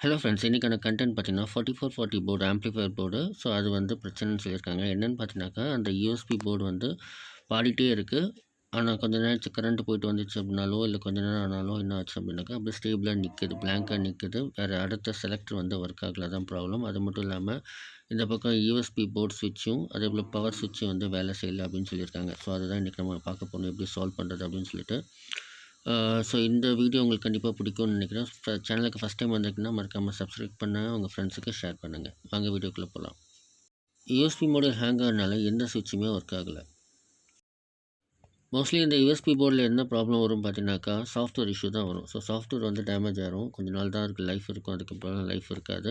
Hello friends இன்றைக்கான content பார்த்தீங்கன்னா forty four forty board amplifier board so அது வந்து பிரச்சனைன்னு சொல்லியிருக்காங்க. என்னென்னு பார்த்தீங்கன்னாக்கா அந்த யூஎஸ்பி போர்டு வந்து பாடிட்டே இருக்குது ஆனால் கொஞ்ச நேரம் கரண்ட் போயிட்டு வந்துச்சு அப்படின்னாலோ இல்லை கொஞ்ச நேரம் ஆனாலும் என்ன ஆச்சு அப்படின்னாக்கா அப்படியே ஸ்டேபிளாக நிற்குது பிளாங்காக நிற்குது வேறு அடுத்த செலக்டர் வந்து ஒர்க் ஆகல தான் ப்ராப்ளம் அது மட்டும் இல்லாமல் இந்த பக்கம் யூஎஸ்பி போர்ட் சுவிட்சும் அதே போல் பவர் சுவிட்சும் வந்து வேலை செய்யலை அப்படின்னு சொல்லியிருக்காங்க. ஸோ அதுதான் இன்றைக்கி நம்ம பார்க்க போகணும் எப்படி சால்வ் பண்ணுறது அப்படின்னு சொல்லிட்டு. ஸோ இந்த வீடியோ உங்களுக்கு கண்டிப்பாக பிடிக்கும்னு நினைக்கிறேன். சேனலுக்கு ஃபஸ்ட் டைம் வந்திருக்குன்னா மறக்காமல் சப்ஸ்கிரைப் பண்ண உங்கள் ஃப்ரெண்ட்ஸுக்கு ஷேர் பண்ணுங்கள் வாங்க வீடியோக்குள்ளே போகலாம் யூஎஸ்பி மாடல் ஹேங் ஆகிறனால எந்த சுவிட்சுமே ஒர்க் ஆகலை. மோஸ்ட்லி இந்த யூஎஸ்பி போர்டில் என்ன ப்ராப்ளம் வரும் பார்த்தீங்கன்னாக்கா சாஃப்ட்வேர் இஷ்யூ தான் வரும். ஸோ சாஃப்ட்வேர் வந்து டேமேஜ் ஆகிரும் கொஞ்ச நாள் தான் இருக்குது லைஃப் இருக்கும். அதுக்கப்புறம் லைஃப் இருக்காது.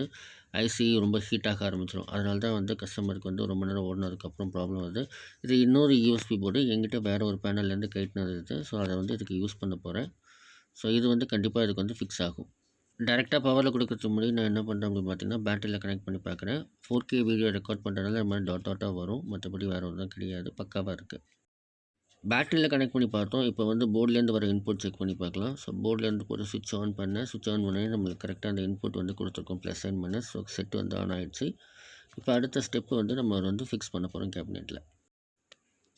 ஐசி ரொம்ப ஹீட் ஆக ஆரம்பிச்சிடும் அதனால தான் வந்து கஸ்டமருக்கு வந்து ரொம்ப நேரம் ஓடினதுக்கப்புறம் ப்ராப்ளம் வருது. இது இன்னொரு யூஎஸ்பி போர்டு எங்கிட்ட வேறு ஒரு பேனல்லேருந்து கைட்டினது இருக்குது ஸோ அதை வந்து இதுக்கு யூஸ் பண்ண போகிறேன் ஸோ இது வந்து கண்டிப்பாக இதுக்கு வந்து ஃபிக்ஸ் ஆகும். டேரெக்டாக பவரில் கொடுக்குறதுக்கு முன்னாடி நான் என்ன பண்ணுறேன் அப்படின்னு பார்த்தீங்கன்னா பேட்டரியில் கனெக்ட் பண்ணி பார்க்குறேன் ஃபோர் கே வீடியோ ரெக்கார்ட் பண்ணுறதுனால இந்த மாதிரி டாட் டாட்டாக வரும். மற்றபடி வேறு ஒன்றும் கிடையாது. பக்காவாக இருக்குது பேட்டரியில் கனெக்ட் பண்ணி பார்த்தோம். இப்போ வந்து போர்ட்லேருந்து வர இன்புட் செக் பண்ணி பார்க்கலாம். ஸோ போர்ட்லேருந்து போட்டு சுவிட்ச் ஆன் பண்ணேன் சுவிட்ச் ஆன் பண்ணி நம்மளுக்கு கரெக்டாக அந்த இன்புட் வந்து கொடுத்துருக்கோம். ப்ளஸ் சைன் பண்ண. ஸோ செட் வந்து ஆன் ஆகிடுச்சு இப்போ அடுத்த ஸ்டெப்பு வந்து நம்ம வந்து ஃபிக்ஸ் பண்ண போகிறோம் கேபினெட்டில்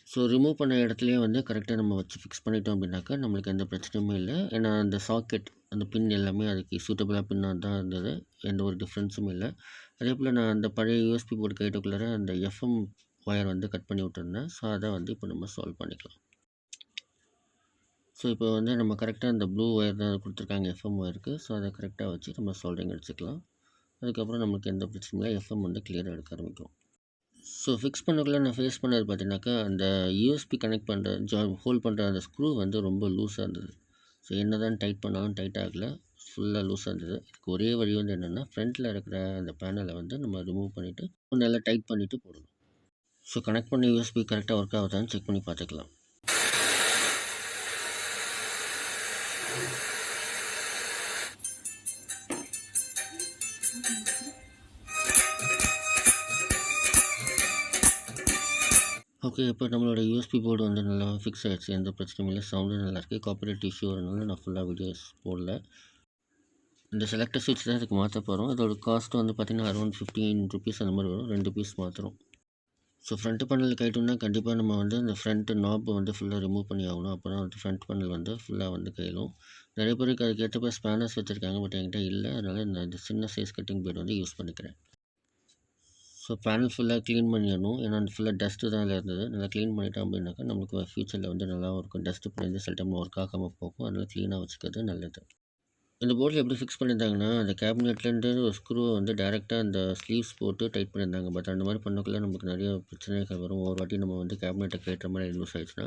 ஸோ ரிமூவ் பண்ண இடத்துலையே வந்து கரெக்டாக நம்ம வச்சு ஃபிக்ஸ் பண்ணிட்டோம் அப்படின்னாக்கா நம்மளுக்கு எந்த பிரச்சனையுமே இல்லை. ஏன்னா அந்த சாக்கெட் அந்த பின் எல்லாமே அதுக்கு சூட்டபிளாக பின்னாக தான் இருந்தது. எந்த ஒரு டிஃப்ரென்ஸும் இல்லை. அதே போல் நான் அந்த பழைய யூஎஸ்பி போர்டு கேட்டுக்குள்ளார அந்த எஃப்எம் ஒயர் வந்து கட் பண்ணி விட்டுருந்தேன். ஸோ அதை வந்து இப்போ நம்ம சால்வ் பண்ணிக்கலாம். ஸோ இப்போ வந்து நம்ம கரெக்டாக அந்த ப்ளூ ஒயர் தான் கொடுத்துருக்காங்க எஃப்எம் ஒயருக்கு ஸோ அதை கரெக்டாக வச்சு நம்ம சால்டிங் அடிச்சுக்கலாம். அதுக்கப்புறம் நமக்கு எந்த பிரச்சனையும் இல்லை. எஃப்எம் வந்து கிளியராக எடுக்க ஆரம்பிக்கும். ஸோ ஃபிக்ஸ் பண்ணக்குள்ளே நான் ஃபேஸ் பண்ணது பார்த்தீங்கன்னாக்கா அந்த யூஎஸ்பி கனெக்ட் பண்ணுற ஜா ஹோல்ட் பண்ணுற அந்த ஸ்க்ரூ வந்து ரொம்ப லூஸாக இருந்தது. ஸோ என்ன தான் டைட் பண்ணாலும் டைட் ஆகலை. ஃபுல்லாக லூஸாக இருந்தது. இதுக்கு ஒரே வழி வந்து என்னென்னா ஃப்ரண்ட்டில் இருக்கிற அந்த பேனலை வந்து நம்ம ரிமூவ் பண்ணிவிட்டு நல்லா டைட் பண்ணிவிட்டு போடணும். ஸோ கனெக்ட் பண்ணி யூஎஸ்பி கரெக்டாக ஒர்க் ஆகுதான்னு செக் பண்ணி பார்த்துக்கலாம். ஓகே இப்போ நம்மளோட யூஎஸ்பி போர்டு வந்து நல்லா ஃபிக்ஸ் ஆகிடுச்சு எந்த பிரச்சனையும் இல்லை. சவுண்டும் நல்லாயிருக்கு காப்பரேட் இஷ்யூ வரனால நான் ஃபுல்லாக வீடியோஸ் போடல. இந்த செலக்டர் சுவிட்ச் தான் இதுக்கு மாற்ற போகிறோம் அதோட காஸ்ட் வந்து பார்த்திங்கன்னா அரௌண்ட் ஃபிஃப்டீன் ருபீஸ் அந்த மாதிரி வரும். ரெண்டு பீஸ் மாற்றுறோம் ஸோ ஃப்ரண்ட் பேனல் கைட்டோம்னா கண்டிப்பாக நம்ம வந்து இந்த ஃப்ரண்ட் நாப் வந்து ஃபுல்லாக ரிமூவ் பண்ணி ஆகணும். அப்போ தான் வந்து ஃப்ரண்ட் பேனல் வந்து ஃபுல்லாக வந்து கையிலும் நிறைய பேருக்கு அதுக்கேற்றப்ப ஸ்பேனர்ஸ் வச்சுருக்காங்க பட் என்கிட்ட இல்லை. அதனால் நான் இந்த சின்ன சைஸ் கட்டிங் பேட் வந்து யூஸ் பண்ணிக்கிறேன். ஸோ பேனல் ஃபுல்லாக க்ளீன் பண்ணிடணும். ஏன்னா ஃபுல்லாக டஸ்ட்டு தான் அதில் இருந்தது. நல்லா க்ளீன் பண்ணிட்டோம் அப்படின்னாக்கா நம்மளுக்கு ஃப்யூச்சரில் வந்து நல்லாவும் இருக்கும். டஸ்ட்டு பண்ணி சில டைம் ஒர்க் ஆகாமல் போகும். அதனால் க்ளீனாக வச்சுக்கிறது நல்லது. இந்த போர்ட்டில் எப்படி ஃபிக்ஸ் பண்ணியிருந்தாங்கன்னா அந்த கேபினெட்லேருந்து ஒரு ஸ்க்ரூவை வந்து டேரெக்டாக அந்த ஸ்லீவ்ஸ் போட்டு டைட் பண்ணியிருந்தாங்க. பட் அந்த மாதிரி பண்ணக்குள்ளே நமக்கு நிறைய பிரச்சனைகள் வரும். ஒரு வாட்டி நம்ம வந்து கேபினெட்டை கேட்டுற மாதிரி லூஸ் ஆயிடுச்சுன்னா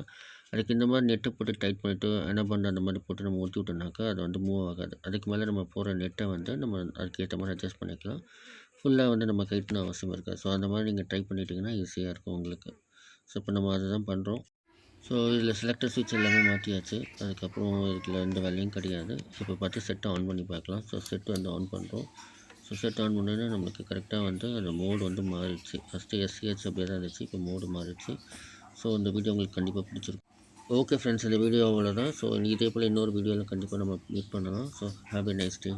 அதுக்கு இந்த மாதிரி நெட்டை போட்டு டைட் பண்ணிவிட்டு என்ன பண்ணுற அந்த மாதிரி போட்டு நம்ம ஊற்றி விட்டோம்னாக்கா அது வந்து மூவ் ஆகாது. அதுக்கு மேலே நம்ம போகிற நெட்டை வந்து நம்ம அதுக்கேற்ற மாதிரி அட்ஜஸ்ட் பண்ணிக்கலாம். ஃபுல்லாக வந்து நம்ம கைட்டுன அவசியம் இருக்காது. ஸோ அந்த மாதிரி நீங்கள் ட்ரை பண்ணிட்டீங்கன்னா ஈஸியாக இருக்கும் உங்களுக்கு. ஸோ இப்போ நம்ம அதை தான் பண்ணுறோம் ஸோ இதில் செலக்டர் சுவிட்ச் எல்லாமே மாற்றியாச்சு அதுக்கப்புறம் இதில் எந்த வேலையும் கிடையாது. ஸோ இப்போ பார்த்து செட்டை ஆன் பண்ணி பார்க்கலாம். ஸோ செட் வந்து ஆன் பண்ணுறோம் ஸோ செட் ஆன் பண்ணோன்னா நம்மளுக்கு கரெக்டாக வந்து அந்த மோடு வந்து மாறிடுச்சு. ஃபஸ்ட்டு எஸ்சிஹெச் அப்படியே தான் இருந்துச்சு. இப்போ மோடு மாறிடுச்சு. ஸோ இந்த வீடியோ உங்களுக்கு கண்டிப்பாக பிடிச்சிருக்கும். ஓகே ஃப்ரெண்ட்ஸ் இந்த வீடியோ அவ்வளோதான் ஸோ இதே போல் இன்னொரு வீடியோவில் கண்டிப்பாக நம்ம மீட் பண்ணலாம். So happy nice day